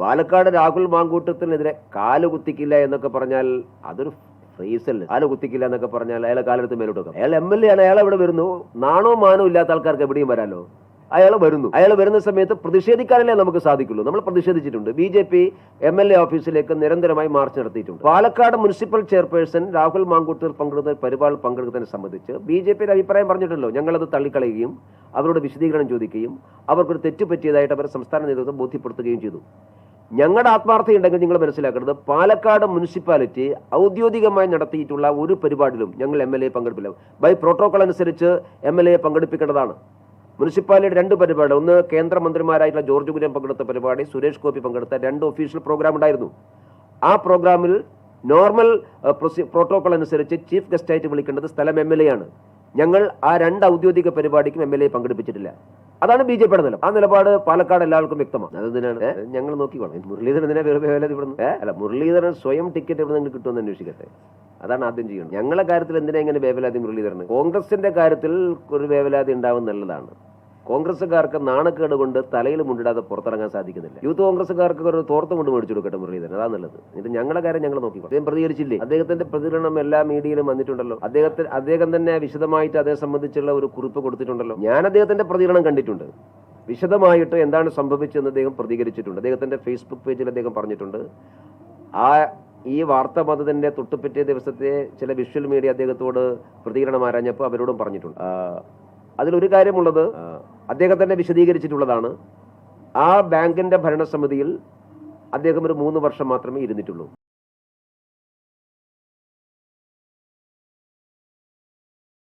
പാലക്കാട് രാഹുൽ മാങ്കൂട്ടത്തിനെതിരെ കാൽ കുത്തിക്കില്ല എന്നൊക്കെ പറഞ്ഞാൽ അതൊരു ഫ്രീസൽ കാൽ കുത്തിക്കില്ല എന്നൊക്കെ പറഞ്ഞാൽ അയാളെ കാലെടുത്ത് മേലോട്ട് വെക്കാം. അയാൾ എം എൽ എ ആണ്. അയാൾ ഇവിടെ വരുന്നു? നാണോ മാനോ ഇല്ലാത്ത ആൾക്കാർക്ക് എവിടെയും വരാലോ? അയാൾ വരുന്നു. അയാൾ വരുന്ന സമയത്ത് പ്രതിഷേധിക്കാനല്ലേ നമുക്ക് സാധിക്കുള്ളൂ. നമ്മൾ പ്രതിഷേധിച്ചിട്ടുണ്ട്. B J P M L A ഓഫീസിലേക്ക് നിരന്തരമായി മാർച്ച് നടത്തിയിട്ടുണ്ട്. പാലക്കാട് മുനിസിപ്പൽ ചെയർപേഴ്സൺ രാഹുൽ മാങ്കൂട്ടർ പങ്കെടുത്ത പരിപാടി പങ്കെടുക്കുന്നതിനെ സംബന്ധിച്ച് ബി ജെ പിയുടെ അഭിപ്രായം പറഞ്ഞിട്ടുണ്ടല്ലോ ഞങ്ങളത് തള്ളിക്കളയുകയും അവരോട് വിശദീകരണം ചോദിക്കുകയും അവർക്കൊരു തെറ്റ് പറ്റിയതായിട്ട് അവർ സംസ്ഥാന നേതൃത്വം ബോധ്യപ്പെടുത്തുകയും ചെയ്തു. ഞങ്ങളുടെ ആത്മാർത്ഥയുണ്ടെങ്കിൽ നിങ്ങൾ മനസ്സിലാക്കേണ്ടത് പാലക്കാട് മുനിസിപ്പാലിറ്റി ഔദ്യോഗികമായി നടത്തിയിട്ടുള്ള ഒരു പരിപാടിയിലും ഞങ്ങൾ എം എൽ എ പങ്കെടുപ്പില്ല. ബൈ പ്രോട്ടോകോൾ അനുസരിച്ച് എം എൽ എ പങ്കെടുപ്പിക്കേണ്ടതാണ്. മുനിസിപ്പാലിറ്റിയുടെ രണ്ട് പരിപാടി ഒന്ന് കേന്ദ്രമന്ത്രിമാരായിട്ടുള്ള ജോർജ് കുര്യൻ പങ്കെടുത്ത പരിപാടി സുരേഷ് ഗോപി പങ്കെടുത്ത രണ്ട് ഒഫീഷ്യൽ പ്രോഗ്രാം ഉണ്ടായിരുന്നു. ആ പ്രോഗ്രാമിൽ നോർമൽ പ്രോട്ടോകോൾ അനുസരിച്ച് ചീഫ് ഗസ്റ്റായിട്ട് വിളിക്കേണ്ടത് സ്ഥലം എം ആണ്. ഞങ്ങൾ ആ രണ്ട് ഔദ്യോഗിക പരിപാടിക്കും എ പങ്കെടുപ്പിച്ചിട്ടില്ല. അതാണ് ബി ജെ പിയുടെ നിലപാട്. ആ നിലപാട് പാലക്കാട് എല്ലാവർക്കും വ്യക്തമാണ്. അതെന്തിനാണ്? ഞങ്ങൾ നോക്കിക്കോളാം. മുരളീധരൻ എന്തിനാ വേറെ ഇവിടുന്ന്? അല്ല മുരളീധരൻ സ്വയം ടിക്കറ്റ് എവിടെ നിന്ന് കിട്ടുമെന്ന് അന്വേഷിക്കട്ടെ. അതാണ് ആദ്യം ചെയ്യുന്നത് ഞങ്ങളുടെ കാര്യത്തിൽ എന്തിനാ ഇങ്ങനെ വേവലാതി മുരളീധരൻ കോൺഗ്രസിന്റെ കാര്യത്തിൽ ഒരു വേവലാതി ഉണ്ടാവും നല്ലതാണ് കോൺഗ്രസ്സുകാർക്ക് നാണക്കേട് കൊണ്ട് തലയിൽ മുണ്ടിടാതെ പുറത്തിറങ്ങാൻ സാധിക്കുന്നില്ല. യൂത്ത് കോൺഗ്രസ്സുകാർക്ക് ഒരു തോർത്ത് കൊണ്ട് മേടിച്ചു കൊടുക്കട്ടെ മുരളീധരൻ. അതാ നല്ലത്. ഇത് ഞങ്ങളുടെ കാര്യം ഞങ്ങൾ നോക്കി അദ്ദേഹം പ്രതികരിച്ചില്ലേ? അദ്ദേഹത്തിന്റെ പ്രതികരണം എല്ലാ മീഡിയയിലും വന്നിട്ടുണ്ടല്ലോ. അദ്ദേഹത്തിന് അദ്ദേഹം തന്നെ വിശദമായിട്ട് അതേ സംബന്ധിച്ചുള്ള ഒരു കുറിപ്പ് കൊടുത്തിട്ടുണ്ടല്ലോ. ഞാൻ അദ്ദേഹത്തിന്റെ പ്രതികരണം കണ്ടിട്ടുണ്ട്. വിശദമായിട്ട് എന്താണ് സംഭവിച്ചതെന്ന് അദ്ദേഹം പ്രതികരിച്ചിട്ടുണ്ട്. അദ്ദേഹത്തിന്റെ ഫേസ്ബുക്ക് പേജിൽ അദ്ദേഹം പറഞ്ഞിട്ടുണ്ട്. ആ ഈ വാർത്ത മതത്തിന്റെ തൊട്ടുപിറ്റേ ദിവസത്തെ ചില വിഷ്വൽ മീഡിയ അദ്ദേഹത്തോട് പ്രതികരണം ആരാഞ്ഞപ്പോൾ അവരോടും പറഞ്ഞിട്ടുണ്ട്. അതിലൊരു കാര്യമുള്ളത് അദ്ദേഹം തന്നെ വിശദീകരിച്ചിട്ടുള്ളതാണ്. ആ ബാങ്കിന്റെ ഭരണസമിതിയിൽ അദ്ദേഹം ഒരു മൂന്ന് വർഷം മാത്രമേ ഇരുന്നിട്ടുള്ളൂ.